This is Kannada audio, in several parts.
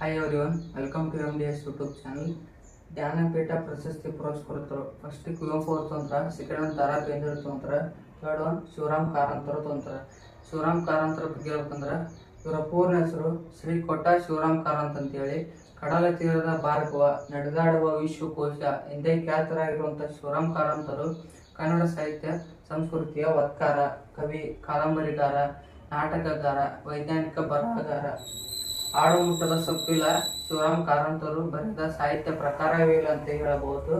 Hi everyone welcome to M D S YouTube channel Jnanpith ಪ್ರಶಸ್ತಿ ಪುರಸ್ಕೃತರು. ಫಸ್ಟ್ ಕುವೆಂಪು ಅವ್ರು ತೊಗೊಂತಾರ ಸೆಕೆಂಡ್ ಒನ್ ತಾರಾ ಬೇಂದ್ರ ತೊಗೊಂತಾರ ಥರ್ಡ್ ಒನ್ ಶಿವರಾಮ್ ಕಾರಂತರು ತೊಗೊಂತಾರ ಶಿವರಾಮ್ ಕಾರಂತರ ಬಗ್ಗೆ ಹೇಳ್ಬೇಕಂದ್ರೆ, ಇವರ ಪೂರ್ಣ ಹೆಸರು ಶ್ರೀ ಕೊಟ್ಟ ಶಿವರಾಮ್ ಕಾರಂತ್ ಅಂತೇಳಿ. ಕಡಲ ತೀರದ ಭಾರತವ ನಡೆದಾಡುವ ವಿಶ್ವಕೋಶ, ಎಂದೇ ಖ್ಯಾತರಾಗಿರುವಂಥ ಶಿವರಾಮ್ ಕಾರಂತರು ಕನ್ನಡ ಸಾಹಿತ್ಯ, ಸಂಸ್ಕೃತಿಯ ವತ್ಕಾರ, ಕವಿ, ಕಾದಂಬರಿಗಾರ, ನಾಟಕಗಾರ, ವೈಜ್ಞಾನಿಕ ಬರಹಗಾರ. ಆಡುಮುಟ್ಟದ ಸೊಪ್ಪಿಲ ಶಿವರಾಮ್ ಕಾರಂತರು ಬರೆದ ಸಾಹಿತ್ಯ ಪ್ರಕಾರವೇನು ಅಂತ ಹೇಳಬಹುದು.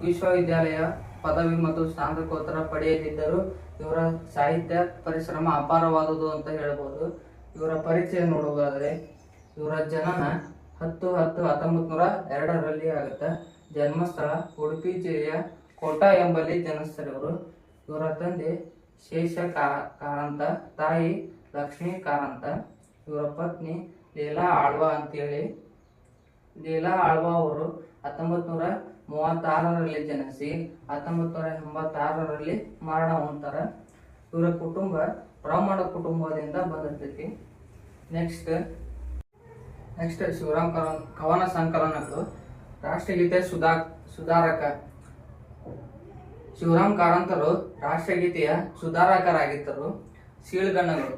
ವಿಶ್ವವಿದ್ಯಾಲಯ ಪದವಿ ಮತ್ತು ಸ್ನಾತಕೋತ್ತರ ಪಡೆಯದಿದ್ದರು ಇವರ ಸಾಹಿತ್ಯ ಪರಿಶ್ರಮ ಅಪಾರವಾದುದು ಅಂತ ಹೇಳಬಹುದು. ಇವರ ಪರಿಚಯ ನೋಡುವುದಾದರೆ, ಇವರ ಜನನ ಹತ್ತು ಹತ್ತು ಹತ್ತೊಂಬತ್ತು ನೂರ ಎರಡರಲ್ಲಿ ಆಗುತ್ತೆ. ಜನ್ಮಸ್ಥಳ, ಉಡುಪಿ ಜಿಲ್ಲೆಯ ಕೋಟಾ ಎಂಬಲ್ಲಿ ಜನಿಸ್ತಾರೆ ಇವರು ತಂದೆ ಶೇಷ ಕಾರಂತ, ತಾಯಿ ಲಕ್ಷ್ಮೀ ಕಾರಂತ. ಇವರ ಪತ್ನಿ ಲೀಲಾ ಆಳ್ವಾ ಅಂತೇಳಿ. ಲೀಲಾ ಆಳ್ವಾ ಅವರು ಹತ್ತೊಂಬತ್ ನೂರ ಮೂವತ್ತಾರರಲ್ಲಿ ಜನಿಸಿ ಹತ್ತೊಂಬತ್ ನೂರ ಎಂಬತ್ತಾರರಲ್ಲಿ ಮರಣ ಹೊಂತಾರ ಇವರ ಕುಟುಂಬ ಬ್ರಾಹ್ಮಣ ಕುಟುಂಬದಿಂದ ಬಂದಿರ್ತೈತಿ. ನೆಕ್ಸ್ಟ್ ನೆಕ್ಸ್ಟ್ ಶಿವರಾಮ್ ಕವನ ಕವನ ಸಂಕಲನಗಳು. ರಾಷ್ಟ್ರಗೀತೆ ಸುಧಾ, ಸುಧಾರಕ. ಶಿವರಾಮ್ ಕಾರಂತರು ರಾಷ್ಟ್ರಗೀತೆಯ ಸುಧಾರಕರಾಗಿದ್ದರು. ಸೀಳ್ಗಣ್ಣಗಳು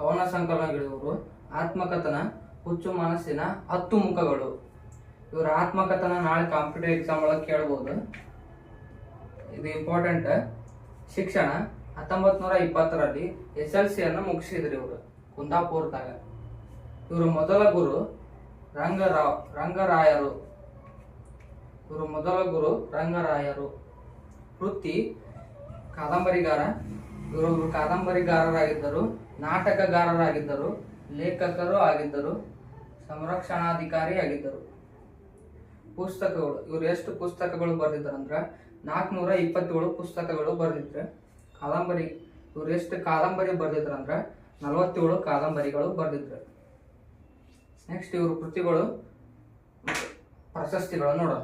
ಕವನ ಸಂಕಲನಗಳಿವರು ಆತ್ಮಕಥನ, ಹುಚ್ಚು ಮನಸ್ಸಿನ ಹತ್ತು ಮುಖಗಳು. ಇವರ ಆತ್ಮಕಥನ ನಾಳೆ ಕಾಂಪಿಟೇಟಿವ್ ಎಕ್ಸಾಮ್ ಒಳಗೆ ಕೇಳ್ಬೋದು. ಇದು ಇಂಪಾರ್ಟೆಂಟ್ ಶಿಕ್ಷಣ ಹತ್ತೊಂಬತ್ ನೂರ ಇಪ್ಪತ್ತರಲ್ಲಿ ಎಸ್ ಎಲ್ ಸಿ ಅನ್ನು ಮುಗಿಸಿದ್ರು ಇವರು, ಕುಂದಾಪುರದಾಗ. ಇವರು ಮೊದಲ ಗುರು ರಂಗರಾವ್ ರಂಗರಾಯರು. ಇವರು ಮೊದಲ ಗುರು ರಂಗರಾಯರು. ವೃತ್ತಿ ಕಾದಂಬರಿಗಾರ ಇವರೊಬ್ಬರು ಕಾದಂಬರಿಗಾರರಾಗಿದ್ದರು, ನಾಟಕಗಾರರಾಗಿದ್ದರು, ಲೇಖಕರು ಆಗಿದ್ದರು, ಸಂರಕ್ಷಣಾಧಿಕಾರಿ ಆಗಿದ್ದರು. ಪುಸ್ತಕಗಳು, ಇವರು ಎಷ್ಟು ಪುಸ್ತಕಗಳು ಬರೆದಿದ್ದಾರೆ ಅಂದ್ರೆ ನಾಲ್ಕುನೂರ ಇಪ್ಪತ್ತೇಳು ಪುಸ್ತಕಗಳು ಬರೆದಿದ್ರೆ, ಕಾದಂಬರಿ, ಇವರು ಎಷ್ಟು ಕಾದಂಬರಿ ಬರೆದಿದ್ರು ಅಂದ್ರೆ ನಲವತ್ತೇಳು ಕಾದಂಬರಿಗಳು ಬರೆದಿದ್ರು. ನೆಕ್ಸ್ಟ್ ಇವರು ಕೃತಿಗಳು, ಪ್ರಶಸ್ತಿಗಳು ನೋಡೋಣ.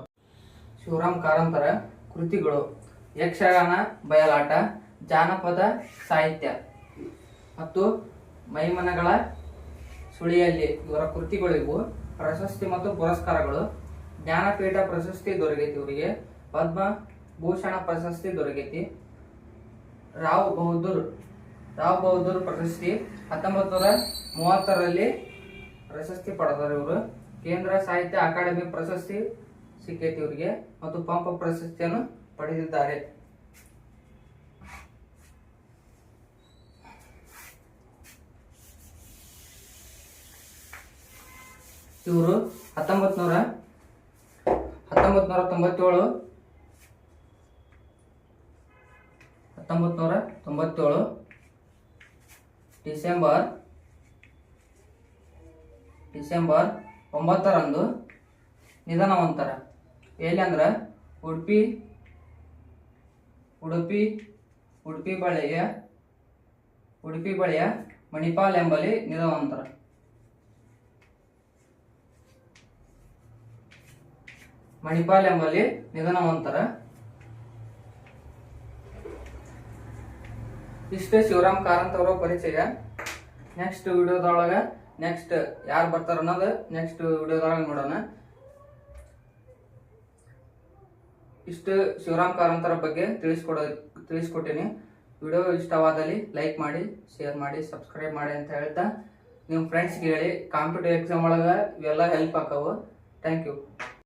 ಶಿವರಾಮ್ ಕಾರಂತರ ಕೃತಿಗಳು, ಯಕ್ಷಗಾನ, ಬಯಲಾಟ ಜಾನಪದ ಸಾಹಿತ್ಯ ಮತ್ತು ಮೈಮನಗಳ ಸುಳಿಯಲ್ಲಿ ಇವರ ಕೃತಿಗಳಿಗೂ ಪ್ರಶಸ್ತಿ ಮತ್ತು ಪುರಸ್ಕಾರಗಳು. ಜ್ಞಾನಪೀಠ ಪ್ರಶಸ್ತಿ ದೊರಕೈತಿ ಇವರಿಗೆ. ಪದ್ಮ ಭೂಷಣ ಪ್ರಶಸ್ತಿ ದೊರಕೈತಿ. ರಾವ್ ಬಹದ್ದೂರ್ ರಾವ್ ಬಹದ್ದೂರ್ ಪ್ರಶಸ್ತಿ ಹತ್ತೊಂಬತ್ತು ನೂರ ಮೂವತ್ತರಲ್ಲಿ ಪ್ರಶಸ್ತಿ ಪಡೆದರು ಇವರು. ಕೇಂದ್ರ ಸಾಹಿತ್ಯ ಅಕಾಡೆಮಿ ಪ್ರಶಸ್ತಿ ಸಿಕ್ಕೈತಿ ಇವರಿಗೆ ಮತ್ತು ಪಂಪ ಪ್ರಶಸ್ತಿಯನ್ನು ಪಡೆದಿದ್ದಾರೆ. ಇವರು ಹತ್ತೊಂಬತ್ ನೂರ ನೂರ ತೊಂಬತ್ತೇಳು ಹತ್ತೊಂಬತ್ ನೂರ ತೊಂಬತ್ತೇಳು, ಡಿಸೆಂಬರ್ ಡಿಸೆಂಬರ್ ಒಂಬತ್ತರಂದು ನಿಧನ ಹೊಂತಾರ ಎಲ್ಲಿ ಅಂದ್ರೆ ಉಡುಪಿ ಉಡುಪಿ ಉಡುಪಿ ಬಳಿಯ ಉಡುಪಿ ಬಳಿಯ ಮಣಿಪಾಲ್ ಎಂಬಲ್ಲಿ ನಿಧನ ಮಣಿಪಾಲ್ ಎಂಬಲ್ಲಿ ನಿಧನ ಹೊಂತಾರೆ ಇಷ್ಟೇ ಶಿವರಾಮ್ ಕಾರಂತ್ ಅವರ ಪರಿಚಯ. ನೆಕ್ಸ್ಟ್ ವಿಡಿಯೋದೊಳಗ ನೆಕ್ಸ್ಟ್ ಯಾರು ಬರ್ತಾರ ಅನ್ನೋದು ನೆಕ್ಸ್ಟ್ ವಿಡಿಯೋದೊಳಗೆ ನೋಡೋಣ. ಇಷ್ಟು ಶಿವರಾಮ್ ಕಾರಂತರ ಬಗ್ಗೆ ತಿಳಿಸ್ಕೊಡ, ತಿಳಿಸ್ಕೊಟ್ಟೀನಿ. ವಿಡಿಯೋ ಇಷ್ಟವಾದಲ್ಲಿ ಲೈಕ್ ಮಾಡಿ, ಶೇರ್ ಮಾಡಿ, ಸಬ್ಸ್ಕ್ರೈಬ್ ಮಾಡಿ ಅಂತ ಹೇಳ್ತಾ. ನಿಮ್ಮ ಫ್ರೆಂಡ್ಸ್ಗೆ ಹೇಳಿ ಕಾಂಪಿಟೇಟಿವ್ ಎಕ್ಸಾಮ್ ಒಳಗೆ ಇವೆಲ್ಲ ಹೆಲ್ಪ್ ಆಕವು. Thank you